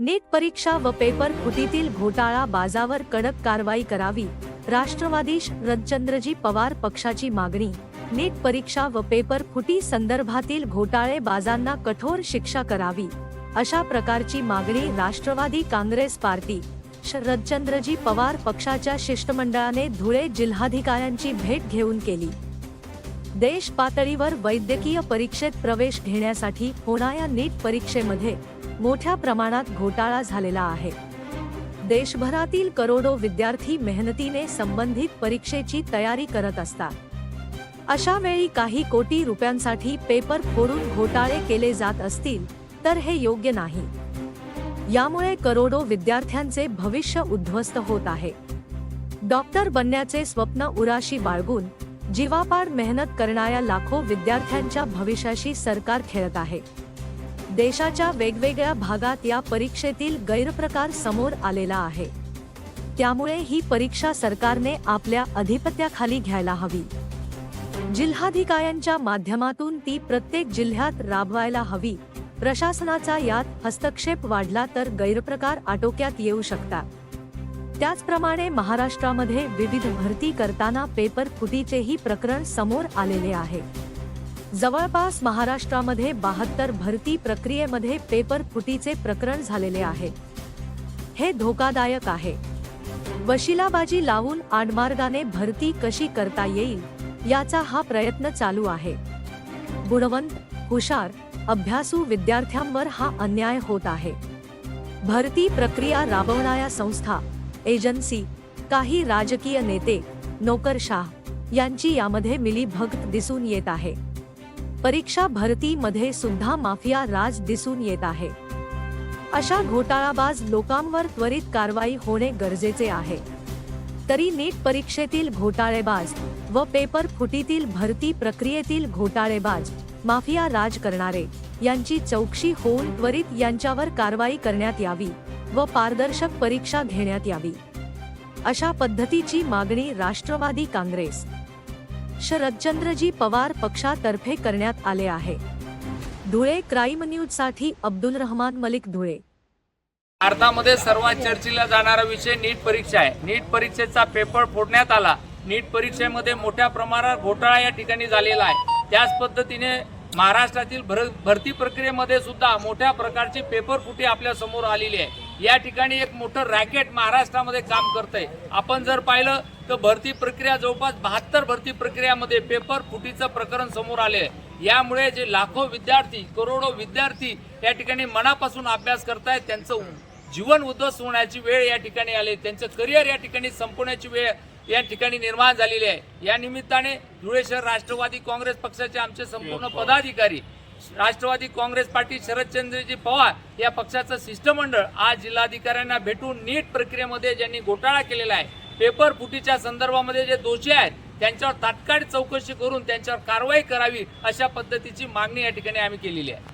नीट परीक्षा व पेपर फुटीतील घोटाळा बाजावर कडक कारवाई करावी राष्ट्रवादी शरदचंद्रजी पवार पक्षाची मागणी नीट परीक्षा व पेपर फुटी संदर्भातील घोटाळे बाजांना कठोर शिक्षा करावी अशा प्रकारची मागणी राष्ट्रवादी काँग्रेस पार्टी शरदचंद्रजी पवार पक्षाच्या शिष्टमंडळाने धुळे जिल्हाधिकाऱ्यांची भेट घेऊन केली. देश पातळीवर वैद्यकीय परीक्षेत प्रवेश घेण्यासाठी होणाऱ्या नीट परीक्षेमध्ये मोठ्या प्रमाणात घोटाळा झालेला आहे. देशभरातील करोडो विद्यार्थी मेहनतीने संबंधित परीक्षेची तयारी करत असतात. अशा वेळी काही कोटी रुपयांसाठी पेपर फोडून घोटाळे केले जात असतील तर हे योग्य नाही. यामुळे करोडो विद्यार्थ्यांचे भविष्य उद्ध्वस्त होत आहे. डॉक्टर बनण्याचे स्वप्न उराशी बाळगून जीवापाड मेहनत करणाऱ्या लाखो विद्यार्थ्यांच्या भविष्याशी सरकार खेळत आहे. देशाच्या वेगवेगळ्या भागात या परीक्षेतील गैरप्रकार समोर आलेला आहे. त्यामुळे ही परीक्षा सरकारने आपल्या अधिपत्याखाली घ्यायला हवी. जिल्हाधिकाऱ्यांच्या माध्यमातून ती प्रत्येक जिल्ह्यात राबवायला हवी. प्रशासनाचा यात हस्तक्षेप वाढला तर गैरप्रकार आटोक्यात येऊ शकतात. त्याचप्रमाणे महाराष्ट्रामध्ये विविध भरती करताना पेपर फुटीचेही प्रकरण समोर आलेले आहे. जवळपास महाराष्ट्रामध्ये बहात्तर भरती प्रक्रियेमध्ये पेपर फुटीचे प्रकरण झालेले आहे. हे धोकादायक आहे. वशिलाबाजी लावून आडमार्गाने भरती कशी करता येईल याचा हा प्रयत्न चालू आहे. गुणवंत हुशार अभ्यासू विद्यार्थ्यांवर हा अन्याय होत आहे. भरती प्रक्रिया राबवणाऱ्या संस्था एजन्सी काही राजकीय नेते नोकरशाह यांची यामध्ये मिलीभगत दिसून येत आहे. परीक्षा भरतीमध्ये सुद्धा माफिया राज दिसून येत आहे. अशा घोटाळाबाज लोकांवर त्वरित कारवाई होणे गरजेचे आहे. तरी नीट परीक्षेतील घोटाळेबाज व पेपर फुटीतील भरती प्रक्रियेतील घोटाळेबाज माफिया राज करणारे यांची चौकशी होऊन त्वरित यांच्यावर कारवाई करण्यात यावी व पारदर्शक परीक्षा घेण्यात यावी. अशा पद्धतीची मागणी राष्ट्रवादी काँग्रेस शरदचंद्रजी पवार पक्षातर्फे करण्यात आले आहे. धुळे क्राईम न्यूजसाठी अब्दुल रहमान मलिक धुळे. भारतामध्ये सर्वात चर्चेला जाणारा विषय नीट परीक्षा आहे. नीट परीक्षेचा पेपर फोडण्यात आला. नीट परीक्षेमध्ये मोठ्या प्रमाणात घोटाळा या ठिकाणी झालेला आहे. त्याच पद्धतीने महाराष्ट्रातील भर भरती प्रक्रियेमध्ये सुद्धा मोठ्या प्रकारची पेपर फुटी आपल्यासमोर आलेली आहे. या ठिकाणी एक मोठं रॅकेट महाराष्ट्रामध्ये काम करतंय. आपण जर पाहिलं तर भरती प्रक्रिया जवळपास बहात्तर भरती प्रक्रियामध्ये पेपर फुटीचं प्रकरण समोर आले आहे यामुळे जे लाखो विद्यार्थी करोडो विद्यार्थी या ठिकाणी मनापासून अभ्यास करतायत त्यांचं जीवन उद्ध्वस्त होण्याची वेळ या ठिकाणी आली. त्यांचं करिअर या ठिकाणी संपवण्याची वेळ या ठिकाणी निर्माण झालेली आहे. या निमित्ताने धुळे शहर राष्ट्रवादी काँग्रेस पक्षाचे आमचे संपूर्ण पदाधिकारी राष्ट्रवादी काँग्रेस पार्टी शरदचंद्रजी पवार या पक्षाचं शिष्टमंडळ आज जिल्हाधिकाऱ्यांना भेटून नीट प्रक्रियेमध्ये ज्यांनी घोटाळा केलेला आहे पेपर फुटीच्या संदर्भामध्ये जे दोषी आहेत त्यांच्यावर तात्काळ चौकशी करून त्यांच्यावर कारवाई करावी अशा पद्धतीची मागणी या ठिकाणी आम्ही केलेली आहे.